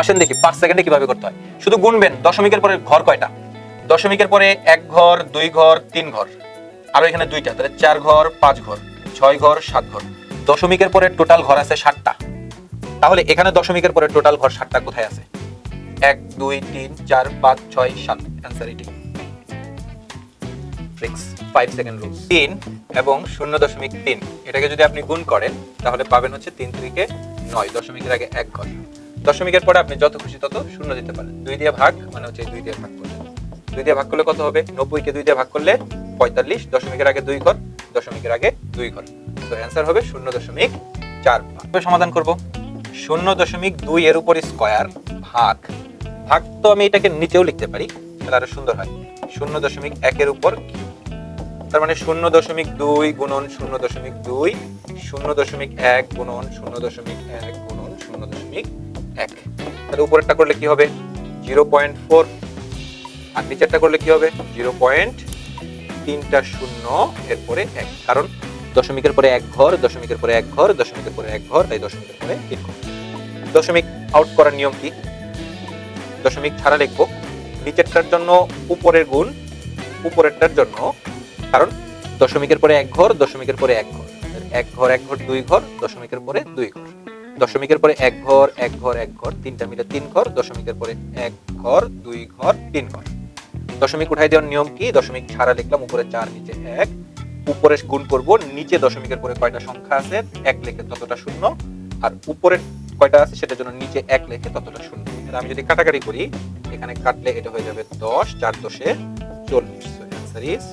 আসেন দেখি, পাঁচ সেকেন্ডে কীভাবে করতে হয়। শুধু গুনবেন, দশমিকের পরে ঘর কয়টা? দশমিকের পরে এক ঘর, দুই ঘর, তিন ঘর। আরও এখানে দুইটা, তাহলে চার ঘর, পাঁচ ঘর, ছয় ঘর, সাত ঘর। দশমিকের পরে টোটাল ঘর আছে ষাটটা তাহলে এখানে দশমিকের পরে টোটাল ঘর ষাটটা কোথায় আছে? এক, দুই, তিন, চার, পাঁচ, ছয়, সাত। অ্যান্সার এটি। ফাইভ সেকেন্ড তিন এবং শূন্য দশমিক তিন। এটাকে যদি আপনি গুণ করেন, তাহলে পাবেন হচ্ছে তিন থেকে নয়। দশমিকের আগে এক ঘর। দশমিকের পরে আপনি যত খুশি তত শূন্য দিতে পারেন। দুই দিয়ে ভাগ মানে হচ্ছে দুই দিয়ে ভাগ করলে। দুই দিয়ে ভাগ করলে কত হবে? নব্বইকে দুই দিয়ে ভাগ করলে পঁয়তাল্লিশ, দশমিকের আগে দুই ঘর, দশমিকের আগে দুই ঘর। তো অ্যান্সার হবে শূন্য দশমিক চার সমাধান করব। শূন্য দশমিক দুই এর উপর স্কোয়ার ভাগ। ভাগ তো আমি এটাকে নিচেও লিখতে পারি, তাহলে আরও সুন্দর হয়। শূন্য দশমিক একের উপর তার মানে শূন্য দশমিক দুই গুণন শূন্য দশমিক দুই, শূন্য দশমিক এক গুণন শূন্য দশমিক এক গুণন শূন্য দশমিক এক। তাহলে উপরেরটা করলে কি হবে? Zero point four. আর নিচেরটা করলে কি হবে? জিরো পয়েন্ট তিনটা শূন্য। এরপরে এক। কারণ দশমিকের পরে এক ঘর, দশমিকের পরে এক ঘর, দশমিকের পরে এক ঘর, তাই দশমিকের পরে তিন ঘর। দশমিক আউট করার নিয়ম কি? দশমিক ছাড়া লিখব। নিচেরটার জন্য উপরের গুণ, উপরেরটার জন্য। কারণ দশমিকের পরে এক ঘর, দশমিকের পরে এক ঘর। এক ঘর এক ঘর, দুই ঘর, দশমিকের পরে দুই ঘর। দশমিকের পরে এক ঘর এক ঘর এক ঘর, তিনটা মিলে তিন ঘর, দশমিকের পরে এক ঘর, দুই ঘর, তিন ঘর। দশমিক উঠাই দেওয়ার নিয়ম কি? দশমিক ছাড়া লিখলাম উপরে চার, নিচে এক। উপরে গুণ করব, নিচে দশমিকের পরে কয়টা সংখ্যা আছে? এক লেখে ততটা শূন্য। আর উপরে কয়টা আছে? সেটার জন্য নিচে এক লেখে ততটা শূন্য। আমি যদি কাটাকাটি করি, এখানে কাটলে এটা হয়ে যাবে দশ, চার দশে চল্লিশ।